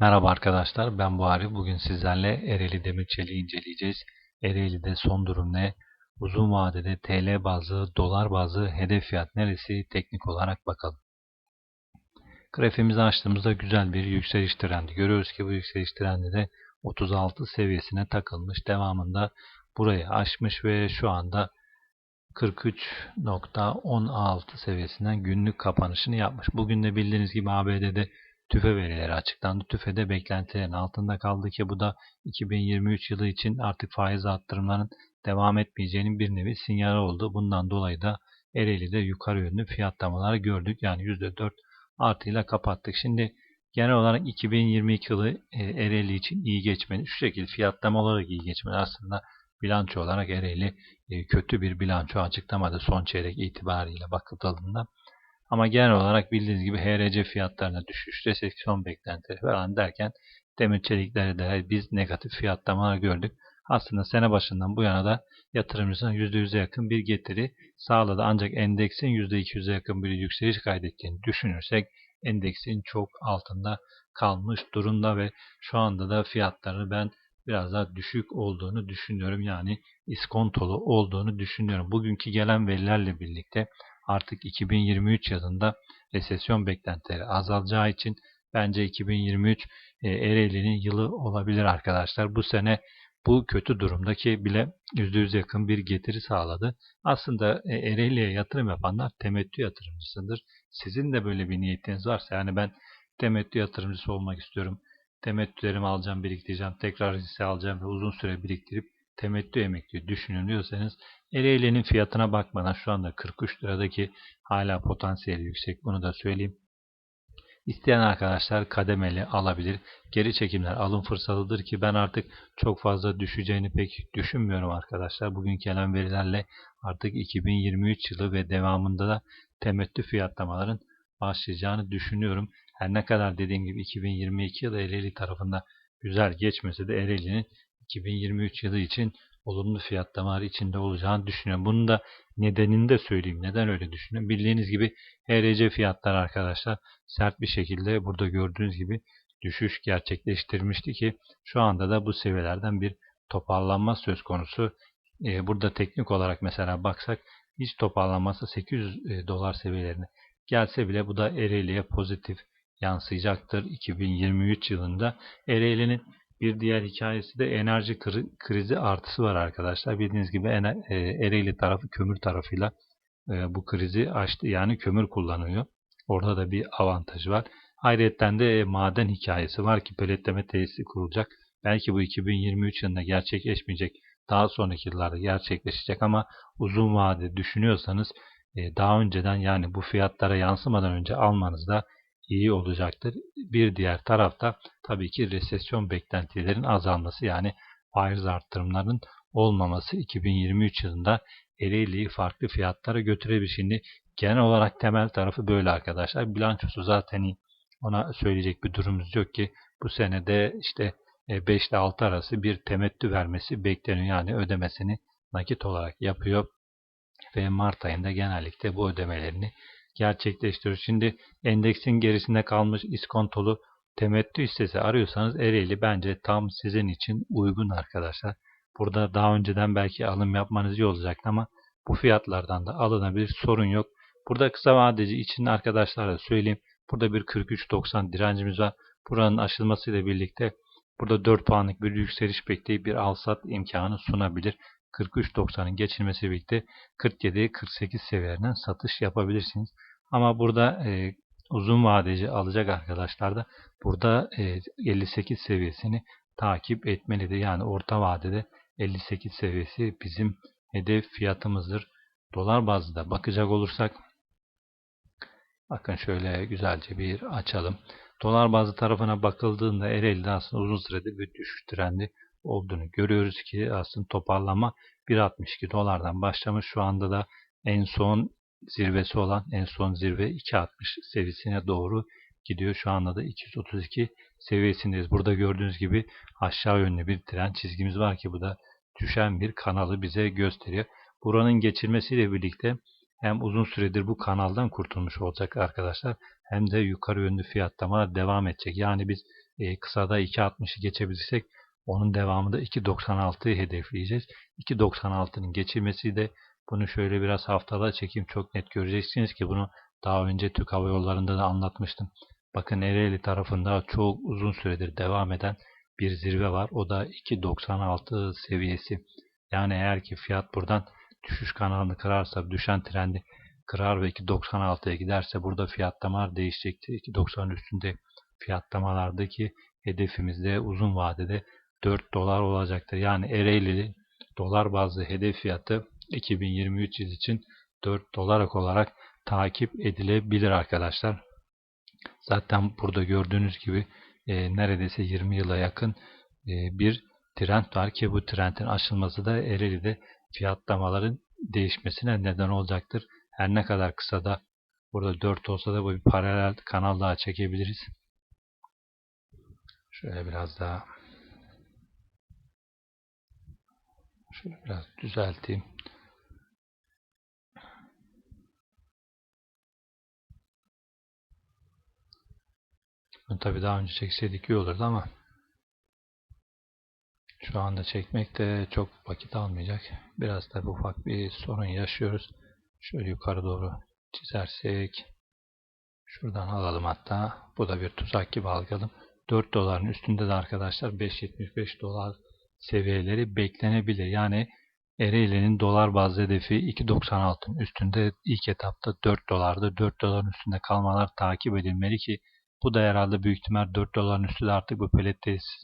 Merhaba arkadaşlar, ben Buhari. Bugün sizlerle Ereğli Demirçeli'yi inceleyeceğiz. Ereğli'de son durum ne? Uzun vadede TL bazlı, dolar bazlı hedef fiyat neresi? Teknik olarak bakalım. Grafiğimizi açtığımızda güzel bir yükseliş trendi. Görüyoruz ki bu yükseliş trendi de 36 seviyesine takılmış. Devamında burayı aşmış ve şu anda 43.16 seviyesinden günlük kapanışını yapmış. Bugün de bildiğiniz gibi ABD'de tüfe verileri açıklandı. Tüfede beklentilerin altında kaldı ki bu da 2023 yılı için artık faiz arttırımlarının devam etmeyeceğinin bir nevi sinyali oldu. Bundan dolayı da Ereğli'de yukarı yönlü fiyatlamalar gördük. Yani %4 artıyla kapattık. Şimdi genel olarak 2022 yılı e, Ereğli için iyi geçmedi. Şu şekilde fiyatlama olarak iyi geçmedi. Aslında bilanço olarak Ereğli e, kötü bir bilanço açıklamadı son çeyrek itibariyle bakıldığında. Ama genel olarak bildiğiniz gibi HRC fiyatlarına düşüş, resesyon beklentileri falan derken demir çeliklerde de biz negatif fiyatlamalar gördük. Aslında sene başından bu yana da yatırımcısına %100'e yakın bir getiri sağladı. Ancak endeksin %200'e yakın bir yükseliş kaydettiğini düşünürsek endeksin çok altında kalmış durumda ve şu anda da fiyatları ben biraz daha düşük olduğunu düşünüyorum. Yani iskontolu olduğunu düşünüyorum. Bugünkü gelen verilerle birlikte artık 2023 yılında resesyon beklentileri azalacağı için bence 2023 e, Ereğli'nin yılı olabilir arkadaşlar. Bu sene bu kötü durumdaki bile %100 yakın bir getiri sağladı. Aslında e, Ereğli'ye yatırım yapanlar temettü yatırımcısıdır. Sizin de böyle bir niyetiniz varsa yani ben temettü yatırımcısı olmak istiyorum. Temettülerimi alacağım, biriktireceğim, tekrar hisse alacağım ve uzun süre biriktirip temettü emekli düşünün diyorsanız Ereğli'nin fiyatına bakmadan şu anda 43 liradaki hala potansiyeli yüksek bunu da söyleyeyim. İsteyen arkadaşlar kademeli alabilir. Geri çekimler alım fırsatıdır ki ben artık çok fazla düşeceğini pek düşünmüyorum arkadaşlar. Bugün gelen verilerle artık 2023 yılı ve devamında da temettü fiyatlamaların başlayacağını düşünüyorum. Her ne kadar dediğim gibi 2022 yılı Ereğli tarafında güzel geçmese de Ereğli'nin 2023 yılı için olumlu fiyatlamalar içinde olacağını düşünüyorum. Bunun da nedenini de söyleyeyim. Neden öyle düşünüyorum? Bildiğiniz gibi HRC fiyatlar arkadaşlar sert bir şekilde burada gördüğünüz gibi düşüş gerçekleştirmişti ki şu anda da bu seviyelerden bir toparlanma söz konusu. Ee, burada teknik olarak mesela baksak hiç toparlanması 800 e, dolar seviyelerine gelse bile bu da Ereğli'ye pozitif yansıyacaktır. 2023 yılında Ereğli'nin bir diğer hikayesi de enerji krizi artısı var arkadaşlar. Bildiğiniz gibi e, Ereğli tarafı kömür tarafıyla e, bu krizi açtı. Yani kömür kullanıyor. Orada da bir avantajı var. Ayrıca de e, maden hikayesi var ki peletleme tesisi kurulacak. Belki bu 2023 yılında gerçekleşmeyecek. Daha sonraki yıllarda gerçekleşecek ama uzun vade düşünüyorsanız daha önceden yani bu fiyatlara yansımadan önce almanızda iyi olacaktır. Bir diğer tarafta tabii ki resesyon beklentilerin azalması yani faiz arttırımlarının olmaması 2023 yılında Ereğli'yi farklı fiyatlara götürebilir. Şimdi genel olarak temel tarafı böyle arkadaşlar. Bilançosu zaten. Ona söyleyecek bir durumumuz yok ki bu senede işte 5 ile 6 arası bir temettü vermesi bekleniyor. Yani ödemesini nakit olarak yapıyor ve Mart ayında genellikle bu ödemelerini gerçekleştiriyoruz. Şimdi endeksin gerisinde kalmış iskontolu temettü hissesi arıyorsanız Ereğli bence tam sizin için uygun arkadaşlar. Burada daha önceden belki alım yapmanız iyi olacaktı ama bu fiyatlardan da alınabilir sorun yok. Burada kısa vadeci için arkadaşlara söyleyeyim. Burada bir 43.90 direncimiz var. Buranın aşılmasıyla birlikte burada 4 puanlık bir yükseliş bekleyip bir alsat imkanı sunabilir. 43.90'ın geçilmesi birlikte 47-48 seviyelerinden satış yapabilirsiniz. Ama burada e, uzun vadeci alacak arkadaşlar da burada e, 58 seviyesini takip etmelidir. Yani orta vadede 58 seviyesi bizim hedef fiyatımızdır. Dolar bazında bakacak olursak bakın şöyle güzelce bir açalım. Dolar bazı tarafına bakıldığında Ereğli'de aslında uzun süredir bir düşüş trendi olduğunu görüyoruz ki aslında toparlama 1.62 dolardan başlamış. Şu anda da en son zirvesi olan en son zirve 2.60 seviyesine doğru gidiyor. Şu anda da 232 seviyesindeyiz. Burada gördüğünüz gibi aşağı yönlü bir tren çizgimiz var ki bu da düşen bir kanalı bize gösteriyor. Buranın geçilmesiyle birlikte hem uzun süredir bu kanaldan kurtulmuş olacak arkadaşlar hem de yukarı yönlü fiyatlama devam edecek. Yani biz e, kısada 2.60'ı geçebilirsek onun devamında 2.96'yı hedefleyeceğiz. 2.96'nın geçilmesi de bunu şöyle biraz haftada çekeyim çok net göreceksiniz ki bunu daha önce Türk Hava Yolları'nda da anlatmıştım. Bakın Ereğli tarafında çok uzun süredir devam eden bir zirve var. O da 2.96 seviyesi. Yani eğer ki fiyat buradan düşüş kanalını kırarsa, düşen trendi kırar ve 2.96'ya giderse burada fiyatlamalar değişecektir. 2.90 üstünde fiyatlamalardaki hedefimizde uzun vadede 4 dolar olacaktır. Yani Ereğli dolar bazlı hedef fiyatı 2023 yıl için 4 dolar olarak takip edilebilir arkadaşlar. Zaten burada gördüğünüz gibi e, neredeyse 20 yıla yakın e, bir trend var ki bu trendin aşılması da Ereğli'de fiyatlamaların değişmesine neden olacaktır. Her ne kadar kısa da burada 4 olsa da bu bir paralel kanal daha çekebiliriz. Şöyle biraz daha şöyle biraz düzelteyim. Tabii daha önce çekseydik iyi olurdu ama şu anda çekmek de çok vakit almayacak. Biraz da ufak bir sorun yaşıyoruz. Şöyle yukarı doğru çizersek şuradan alalım hatta. Bu da bir tuzak gibi algıladım. 4 doların üstünde de arkadaşlar 5.75 dolar seviyeleri beklenebilir. Yani Ereğli'nin dolar bazlı hedefi 2.96'ın üstünde ilk etapta 4 dolardı. 4 doların üstünde kalmalar takip edilmeli ki bu da herhalde büyük ihtimal 4 doların üstünde artık bu pelet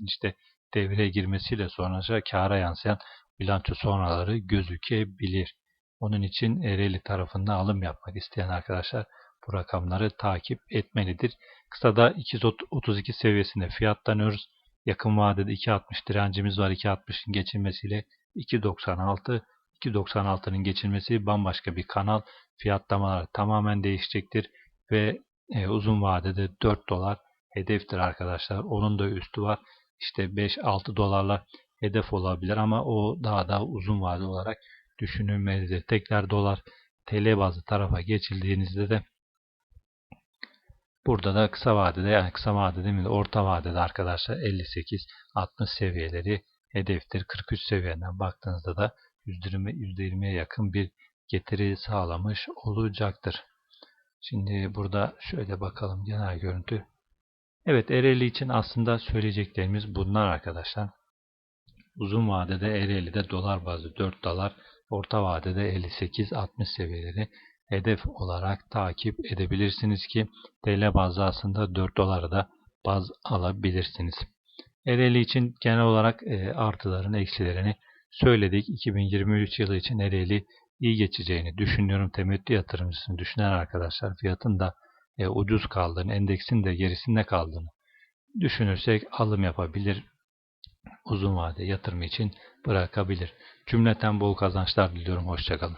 işte devreye girmesiyle sonra kâra yansıyan bilanço sonraları gözükebilir. Onun için Ereğli tarafında alım yapmak isteyen arkadaşlar bu rakamları takip etmelidir. Kısada 232 seviyesinde fiyatlanıyoruz. Yakın vadede 2.60 direncimiz var. 2.60'ın geçilmesiyle 2.96 2.96'nın geçilmesi bambaşka bir kanal. Fiyatlamalar tamamen değişecektir ve e, uzun vadede 4 dolar hedeftir arkadaşlar. Onun da üstü var. İşte 5-6 dolarla hedef olabilir ama o daha da uzun vade olarak düşünülmelidir. Tekrar dolar TL bazlı tarafa geçildiğinizde de burada da kısa vadede yani kısa vadede mi orta vadede arkadaşlar 58-60 seviyeleri hedeftir. 43 seviyeden baktığınızda da %20, %20'ye yakın bir getiri sağlamış olacaktır. Şimdi burada şöyle bakalım genel görüntü. Evet Ereğli için aslında söyleyeceklerimiz bunlar arkadaşlar. Uzun vadede Ereğli'de dolar bazı 4 dolar, orta vadede 58-60 seviyeleri hedef olarak takip edebilirsiniz ki TL bazlı aslında 4 dolara da baz alabilirsiniz. Ereğli için genel olarak e, artılarını, eksilerini söyledik. 2023 yılı için Ereğli iyi geçeceğini düşünüyorum. Temettü yatırımcısını düşünen arkadaşlar fiyatın da e, ucuz kaldığını, endeksin de gerisinde kaldığını düşünürsek alım yapabilir. Uzun vade yatırım için bırakabilir. Cümleten bol kazançlar diliyorum. Hoşçakalın.